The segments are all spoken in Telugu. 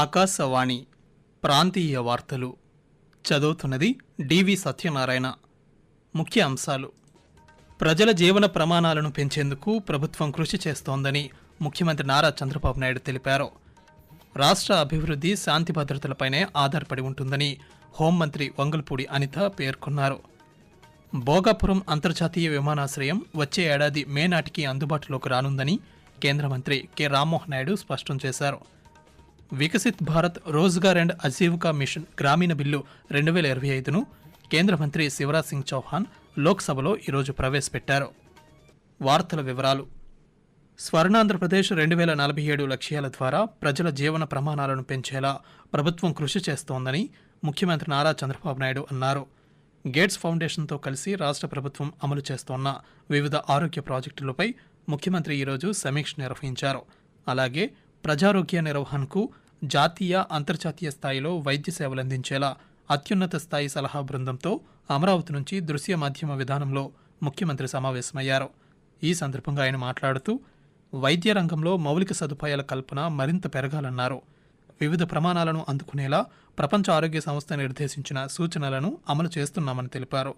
ఆకాశవాణి ప్రాంతీయ వార్తలు చదువుతున్నది డివి సత్యనారాయణ. ముఖ్య అంశాలు. ప్రజల జీవన ప్రమాణాలను పెంచేందుకు ప్రభుత్వం కృషి చేస్తోందని ముఖ్యమంత్రి నారా చంద్రబాబు నాయుడు తెలిపారు. రాష్ట్ర అభివృద్ధి శాంతి భద్రతలపైనే ఆధారపడి ఉంటుందని హోంమంత్రి వంగల్పూడి అనిత పేర్కొన్నారు. భోగాపురం అంతర్జాతీయ విమానాశ్రయం వచ్చే ఏడాది మే నాటికి అందుబాటులోకి రానుందని కేంద్ర మంత్రి కె రామ్మోహన్ నాయుడు స్పష్టం చేశారు. Viksit Bharat Rozgar and Ajeevika mission Gramin bill రెండు వేల ఇరవై ఐదును కేంద్ర మంత్రి శివరాజ్ సింగ్ చౌహాన్ లోక్సభలో ఈరోజు ప్రవేశపెట్టారు. వార్తల వివరాలు. స్వర్ణాంధ్రప్రదేశ్ రెండు వేల నలభై ఏడు లక్ష్యాల ద్వారా ప్రజల జీవన ప్రమాణాలను పెంచేలా ప్రభుత్వం కృషి చేస్తోందని ముఖ్యమంత్రి నారా చంద్రబాబు నాయుడు అన్నారు. గేట్స్ ఫౌండేషన్తో కలిసి రాష్ట్ర ప్రభుత్వం అమలు చేస్తోన్న వివిధ ఆరోగ్య ప్రాజెక్టులపై ముఖ్యమంత్రి ఈరోజు సమీక్ష నిర్వహించారు. అలాగే ప్రజారోగ్య నిర్వహణకు జాతీయ అంతర్జాతీయ స్థాయిలో వైద్య సేవలు అందించేలా అత్యున్నత స్థాయి సలహా బృందంతో అమరావతి నుంచి దృశ్య మాధ్యమ విధానంలో ముఖ్యమంత్రి సమావేశమయ్యారు. ఈ సందర్భంగా ఆయన మాట్లాడుతూ వైద్య రంగంలో మౌలిక సదుపాయాల కల్పన మరింత పెరగాలన్నారు. వివిధ ప్రమాణాలను అందుకునేలా ప్రపంచ ఆరోగ్య సంస్థ నిర్దేశించిన సూచనలను అమలు చేస్తున్నామని తెలిపారు.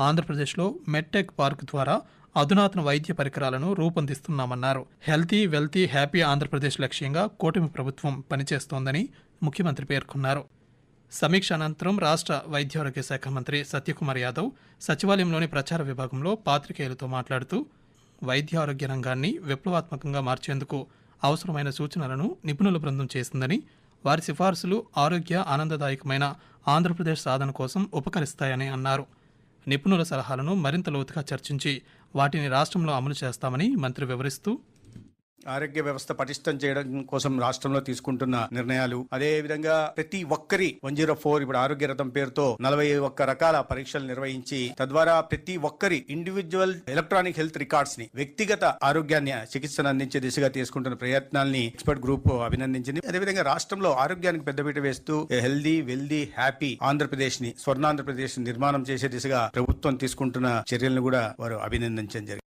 ఆంధ్రప్రదేశ్లో మెట్టెక్ పార్క్ ద్వారా అధునాతన వైద్య పరికరాలను రూపొందిస్తున్నామన్నారు. హెల్తీ వెల్తీ హ్యాపీ ఆంధ్రప్రదేశ్ లక్ష్యంగా కూటమి ప్రభుత్వం పనిచేస్తోందని ముఖ్యమంత్రి పేర్కొన్నారు. సమీక్ష అనంతరం రాష్ట్ర వైద్యారోగ్య శాఖ మంత్రి సత్యకుమార్ యాదవ్ సచివాలయంలోని ప్రచార విభాగంలో పాత్రికేయులతో మాట్లాడుతూ వైద్యారోగ్య రంగాన్ని విప్లవాత్మకంగా మార్చేందుకు అవసరమైన సూచనలను నిపుణుల బృందం చేసిందని వారి సిఫార్సులు ఆరోగ్య ఆనందదాయకమైన ఆంధ్రప్రదేశ్ సాధన కోసం ఉపకరిస్తాయని అన్నారు. నిపుణుల సలహాలను మరింత లోతుగా చర్చించి వాటిని రాష్ట్రంలో అమలు చేస్తామని మంత్రి వివరిస్తూ ఆరోగ్య వ్యవస్థ పటిష్టం చేయడం కోసం రాష్ట్రంలో తీసుకుంటున్న నిర్ణయాలు. అదే విధంగా ప్రతి ఒక్కరి వన్ జీరో ఫోర్ ఇప్పుడు ఆరోగ్య రథం పేరుతో నలభై ఒక్క రకాల పరీక్షలు నిర్వహించి తద్వారా ప్రతి ఒక్కరి ఇండివిజువల్ ఎలక్ట్రానిక్ హెల్త్ రికార్డ్స్ని వ్యక్తిగత ఆరోగ్యాన్ని చికిత్సను అందించే దిశగా తీసుకుంటున్న ప్రయత్నాల్ని ఎక్స్పర్ట్ గ్రూప్ అభినందించింది. అదేవిధంగా రాష్ట్రంలో ఆరోగ్యానికి పెద్దపీట వేస్తూ హెల్దీ వెల్దీ హ్యాపీ ఆంధ్రప్రదేశ్ని స్వర్ణాంధ్రప్రదేశ్ నిర్మాణం చేసే దిశగా ప్రభుత్వం తీసుకుంటున్న చర్యలను కూడా వారు అభినందించడం జరిగింది.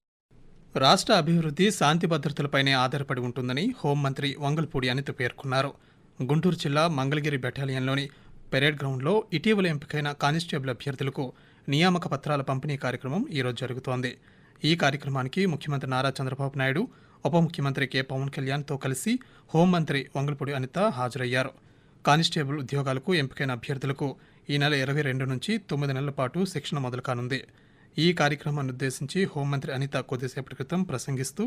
రాష్ట్ర అభివృద్ధి శాంతి భద్రతలపైనే ఆధారపడి ఉంటుందని హోంమంత్రి వంగల్పూడి అనిత పేర్కొన్నారు. గుంటూరు జిల్లా మంగళగిరి బెటాలియన్లోని పెరేడ్ గ్రౌండ్లో ఇటీవల ఎంపికైన కానిస్టేబుల్ అభ్యర్థులకు నియామక పత్రాల పంపిణీ కార్యక్రమం ఈరోజు జరుగుతోంది. ఈ కార్యక్రమానికి ముఖ్యమంత్రి నారా చంద్రబాబు నాయుడు ఉప ముఖ్యమంత్రి కె. పవన్ కళ్యాణ్తో కలిసి హోంమంత్రి వంగల్పూడి అనిత హాజరయ్యారు. కానిస్టేబుల్ ఉద్యోగాలకు ఎంపికైన అభ్యర్థులకు ఈ నెల ఇరవై రెండు నుంచి తొమ్మిది నెలల పాటు శిక్షణ మొదలు కానుంది ఈ కార్యక్రమాన్ని ఉద్దేశించి హోంమంత్రి అనిత కొద్దిసేపటి క్రితం ప్రసంగిస్తూ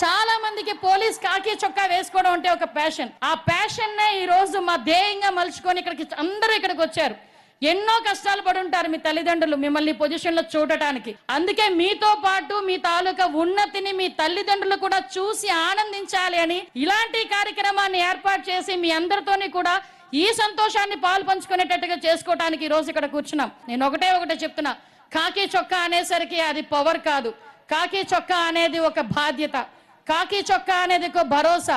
చాలా మందికి పోలీస్ కాకి చొక్కా వేసుకోవడం అంటే ఒక ప్యాషన్ ఆ ప్యాషన్ నే ఈ రోజు మా ధ్యేయంగా మలుచుకొని ఇక్కడికి అందరూ ఇక్కడికి వచ్చారు. ఎన్నో కష్టాలు పడి ఉంటారు మీ తల్లిదండ్రులు మిమ్మల్ని పొజిషన్లో చూడటానికి. అందుకే మీతో పాటు మీ తాలూకా ఉన్నతిని మీ తల్లిదండ్రులు కూడా చూసి ఆనందించాలి అని ఇలాంటి కార్యక్రమాన్ని ఏర్పాటు చేసి మీ అందరితోని కూడా ఈ సంతోషాన్ని పాలు పంచుకునేటట్టుగా చేసుకోవటానికి ఈ రోజు ఇక్కడ కూర్చున్నాం. నేను ఒకటే ఒకటే చెప్తున్నా. కాకి చొక్కా అనేసరికి అది పవర్ కాదు. కాకి చొక్కా అనేది ఒక బాధ్యత. కాకి చొక్కా అనేది ఒక భరోసా.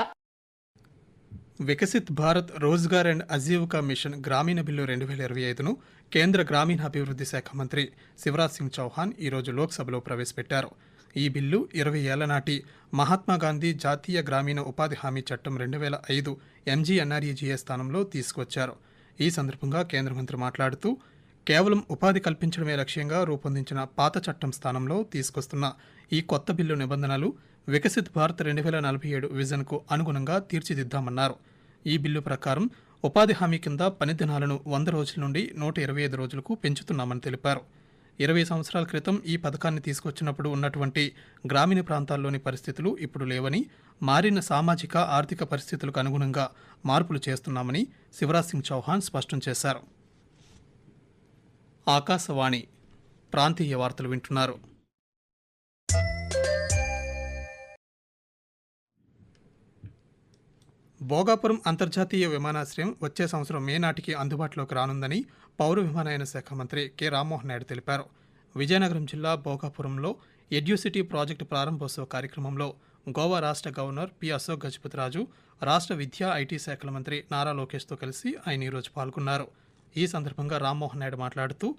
Viksit Bharat Rozgar and Ajeevika mission Gramin bill రెండు వేల ఇరవై ఐదును కేంద్ర గ్రామీణాభివృద్ధి శాఖ మంత్రి శివరాజ్ సింగ్ చౌహాన్ ఈరోజు లోక్సభలో ప్రవేశపెట్టారు. ఈ బిల్లు ఇరవై ఏళ్ళ నాటి మహాత్మాగాంధీ జాతీయ గ్రామీణ ఉపాధి హామీ చట్టం రెండు వేల ఐదు ఎంజీఎన్ఆర్ఈజీఏ స్థానంలో తీసుకొచ్చారు. ఈ సందర్భంగా కేంద్ర మంత్రి మాట్లాడుతూ కేవలం ఉపాధి కల్పించడమే లక్ష్యంగా రూపొందించిన పాత చట్టం స్థానంలో తీసుకొస్తున్న ఈ కొత్త బిల్లు నిబంధనలు వికసిత్ భారత్ రెండు వేల నలభై ఏడు విజన్కు అనుగుణంగా తీర్చిదిద్దామన్నారు. ఈ బిల్లు ప్రకారం ఉపాధి హామీ కింద పని దినాలను వంద రోజుల నుండి నూట ఇరవై ఐదు రోజులకు పెంచుతున్నామని తెలిపారు. ఇరవై సంవత్సరాల క్రితం ఈ పథకాన్ని తీసుకొచ్చినప్పుడు ఉన్నటువంటి గ్రామీణ ప్రాంతాల్లోని పరిస్థితులు ఇప్పుడు లేవని మారిన సామాజిక ఆర్థిక పరిస్థితులకు అనుగుణంగా మార్పులు చేస్తున్నామని శివరాజ్ సింగ్ చౌహాన్ స్పష్టం చేశారు. ఆకాశవాణి ప్రాంతీయ వార్తలు వింటున్నారు. భోగాపురం అంతర్జాతీయ విమానాశ్రయం వచ్చే సంవత్సరం మే నాటికి అందుబాటులోకి రానుందని పౌర విమానయాన శాఖ మంత్రి కె. రామ్మోహన్ నాయుడు తెలిపారు. విజయనగరం జిల్లా భోగాపురంలో ఎడ్యూసిటీ ప్రాజెక్టు ప్రారంభోత్సవ కార్యక్రమంలో గోవా రాష్ట్ర గవర్నర్ పి. అశోక్ గజపతిరాజు రాష్ట్ర విద్యా ఐటీ శాఖల మంత్రి నారా లోకేష్తో కలిసి ఆయన ఈరోజు పాల్గొన్నారు. ఈ సందర్భంగా రామ్మోహన్ నాయుడు మాట్లాడుతూ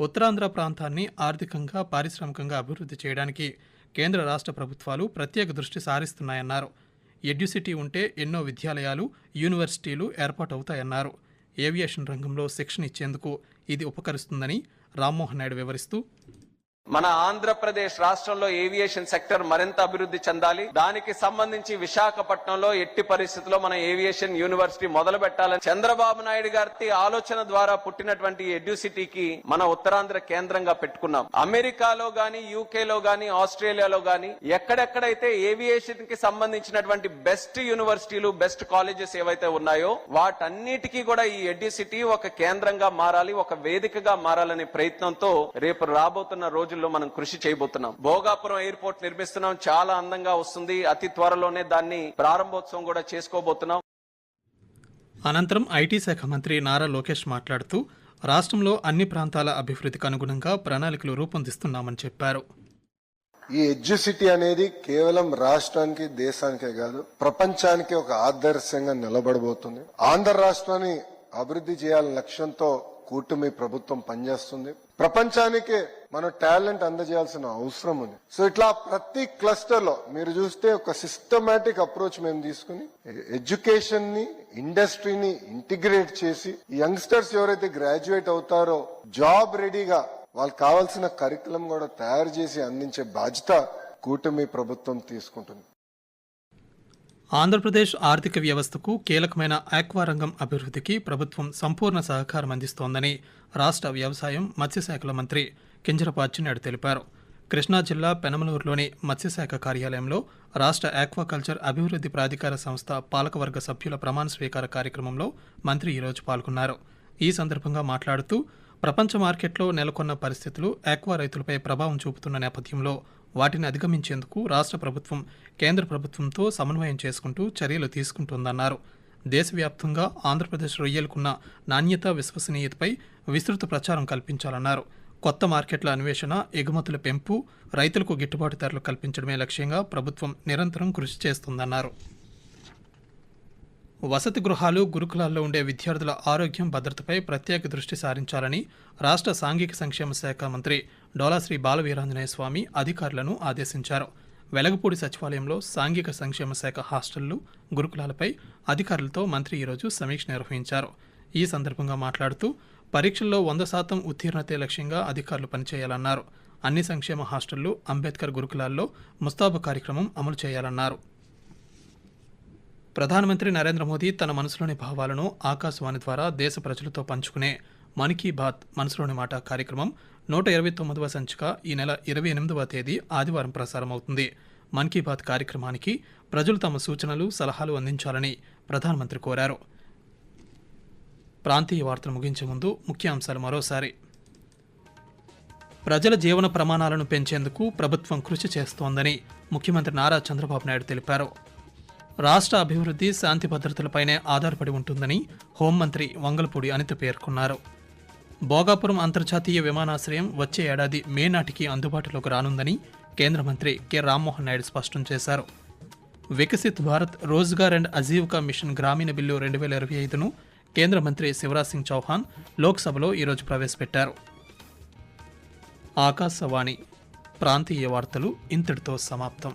ఉత్తరాంధ్ర ప్రాంతాన్ని ఆర్థికంగా పారిశ్రామికంగా అభివృద్ధి చేయడానికి కేంద్ర రాష్ట్ర ప్రభుత్వాలు ప్రత్యేక దృష్టి సారిస్తున్నాయన్నారు. ఎడ్యుసిటీ ఉంటే ఎన్నో విద్యాలయాలు యూనివర్సిటీలు ఏర్పాటవుతాయన్నారు. ఏవియేషన్ రంగంలో శిక్షణ ఇచ్చేందుకు ఇది ఉపకరిస్తుందని రామ్మోహన్ నాయుడు వివరిస్తూ మన ఆంధ్రప్రదేశ్ రాష్ట్రంలో ఏవియేషన్ సెక్టర్ మరింత అభివృద్ధి చెందాలి. దానికి సంబంధించి విశాఖపట్నంలో ఎట్టి పరిస్థితుల్లో మన ఏవియేషన్ యూనివర్సిటీ మొదలు పెట్టాలని చంద్రబాబు నాయుడు గారి ఆలోచన ద్వారా పుట్టినటువంటి ఎడ్యూసిటీకి మన ఉత్తరాంధ్ర కేంద్రంగా పెట్టుకున్నాం. అమెరికాలో గాని యూకే లో గాని ఆస్ట్రేలియాలో గాని ఎక్కడెక్కడైతే ఏవియేషన్కి సంబంధించినటువంటి బెస్ట్ యూనివర్సిటీలు బెస్ట్ కాలేజెస్ ఏవైతే ఉన్నాయో వాటన్నిటికీ కూడా ఈ ఎడ్యుసిటీ ఒక కేంద్రంగా మారాలి ఒక వేదికగా మారాలనే ప్రయత్నంతో రేపు రాబోతున్న రోజు రోజుల్లో మనం కృషి చేయబోతున్నాం. భోగాపురం ఎయిర్పోర్ట్ నిర్మిస్తున్నాం. చాలా అందంగా వస్తుంది. అతి త్వరలోనే దాన్ని ప్రారంభోత్సవం కూడా చేసుకోబోతున్నాం. అనంతరం ఐటీ శాఖ మంత్రి నారా లోకేష్ మాట్లాడుతూ రాష్ట్రంలో అన్ని ప్రాంతాల అభివృద్ధికి అనుగుణంగా ప్రణాళికలు రూపొందిస్తున్నామని చెప్పారు. ఈ ఎడ్యుసిటీ అనేది కేవలం రాష్ట్రానికి దేశానికే కాదు ప్రపంచానికి ఒక ఆదర్శంగా నిలబడబోతుంది. ఆంధ్ర రాష్ట్రాన్ని అభివృద్ధి చేయాలనే లక్ష్యంతో కూటమి ప్రభుత్వం పనిచేస్తుంది. ప్రపంచానికే మన టాలెంట్ అందజేయాల్సిన అవసరం ఉంది. సో ఇట్లా ప్రతి క్లస్టర్లో మీరు చూస్తే ఒక సిస్టమేటిక్ అప్రోచ్ మేము తీసుకుని ఎడ్యుకేషన్ని ఇండస్ట్రీని ఇంటిగ్రేట్ చేసి యంగ్స్టర్స్ ఎవరైతే గ్రాడ్యుయేట్ అవుతారో జాబ్ రెడీగా వాళ్ళకి కావాల్సిన కరికులం కూడా తయారు చేసి అందించే బాధ్యత కూటమి ప్రభుత్వం తీసుకుంటుంది. ఆంధ్రప్రదేశ్ ఆర్థిక వ్యవస్థకు కీలకమైన ఆక్వా రంగం అభివృద్ధికి ప్రభుత్వం సంపూర్ణ సహకారం అందిస్తోందని రాష్ట్ర వ్యవసాయం మత్స్యశాఖల మంత్రి కింజరపు అచ్చెన్నాయుడు తెలిపారు. కృష్ణా జిల్లా పెనమలూరులోని మత్స్యశాఖ కార్యాలయంలో రాష్ట్ర ఆక్వాకల్చర్ అభివృద్ధి ప్రాధికార సంస్థ పాలకవర్గ సభ్యుల ప్రమాణ స్వీకార కార్యక్రమంలో మంత్రి ఈరోజు పాల్గొన్నారు. ఈ సందర్భంగా మాట్లాడుతూ ప్రపంచ మార్కెట్లో నెలకొన్న పరిస్థితులు ఆక్వా రైతులపై ప్రభావం చూపుతున్న నేపథ్యంలో వాటిని అధిగమించేందుకు రాష్ట్ర ప్రభుత్వం కేంద్ర ప్రభుత్వంతో సమన్వయం చేసుకుంటూ చర్యలు తీసుకుంటుందన్నారు. దేశవ్యాప్తంగా ఆంధ్రప్రదేశ్ రొయ్యలకున్న నాణ్యత విశ్వసనీయతపై విస్తృత ప్రచారం కల్పించాలన్నారు. కొత్త మార్కెట్ల అన్వేషణ ఎగుమతుల పెంపు రైతులకు గిట్టుబాటు ధరలు కల్పించడమే లక్ష్యంగా ప్రభుత్వం నిరంతరం కృషి చేస్తుందన్నారు. వసతి గృహాలు గురుకులాల్లో ఉండే విద్యార్థుల ఆరోగ్యం భద్రతపై ప్రత్యేక దృష్టి సారించాలని రాష్ట్ర సాంఘిక సంక్షేమ శాఖ మంత్రి డోలాశ్రీ బాలవీరాంజనేయ స్వామి అధికారులను ఆదేశించారు. వెలగపూడి సచివాలయంలో సాంఘిక సంక్షేమ శాఖ హాస్టళ్ళు గురుకులాలపై అధికారులతో మంత్రి ఈరోజు సమీక్ష నిర్వహించారు. ఈ సందర్భంగా మాట్లాడుతూ పరీక్షల్లో వంద శాతం ఉత్తీర్ణతే లక్ష్యంగా అధికారులు పనిచేయాలన్నారు. అన్ని సంక్షేమ హాస్టళ్ళు అంబేద్కర్ గురుకులాల్లో ముస్తాబు కార్యక్రమం అమలు చేయాలన్నారు. ప్రధానమంత్రి నరేంద్ర మోదీ తన మనసులోని భావాలను ఆకాశవాణి ద్వారా దేశ ప్రజలతో పంచుకునే మన్ కీ బాత్ మనసులోని మాట కార్యక్రమం నూట ఇరవై తొమ్మిదవ సంచిక ఈ నెల ఇరవై ఎనిమిదవ తేదీ ఆదివారం ప్రసారం అవుతుంది మన్ కీ బాత్ కార్యక్రమానికి ప్రజలు తమ సూచనలు సలహాలు అందించాలని ప్రధానమంత్రి కోరారు. ప్రాంతీయ వార్తలు ముగించే ముందు ముఖ్యాంశాలు మరోసారి. ప్రజల జీవన ప్రమాణాలను పెంచేందుకు ప్రభుత్వం కృషి చేస్తోందని ముఖ్యమంత్రి నారా చంద్రబాబు నాయుడు తెలిపారు. రాష్ట్ర అభివృద్ధి శాంతి భద్రతలపైనే ఆధారపడి ఉంటుందని హోంమంత్రి వంగలపూడి అనిత పేర్కొన్నారు. భోగాపురం అంతర్జాతీయ విమానాశ్రయం వచ్చే ఏడాది మే నాటికి అందుబాటులోకి రానుందని కేంద్ర మంత్రి కె. రామ్మోహన్ నాయుడు స్పష్టం చేశారు. Viksit Bharat Rozgar and Ajeevika mission Gramin bill రెండు వేల ఇరవై ఐదును కేంద్ర మంత్రి శివరాజ్ సింగ్ చౌహాన్ లోక్సభలో ఈరోజు ప్రవేశపెట్టారు. ఆకాశవాణి ప్రాంతీయ వార్తలు ఇంతటితో సమాప్తం.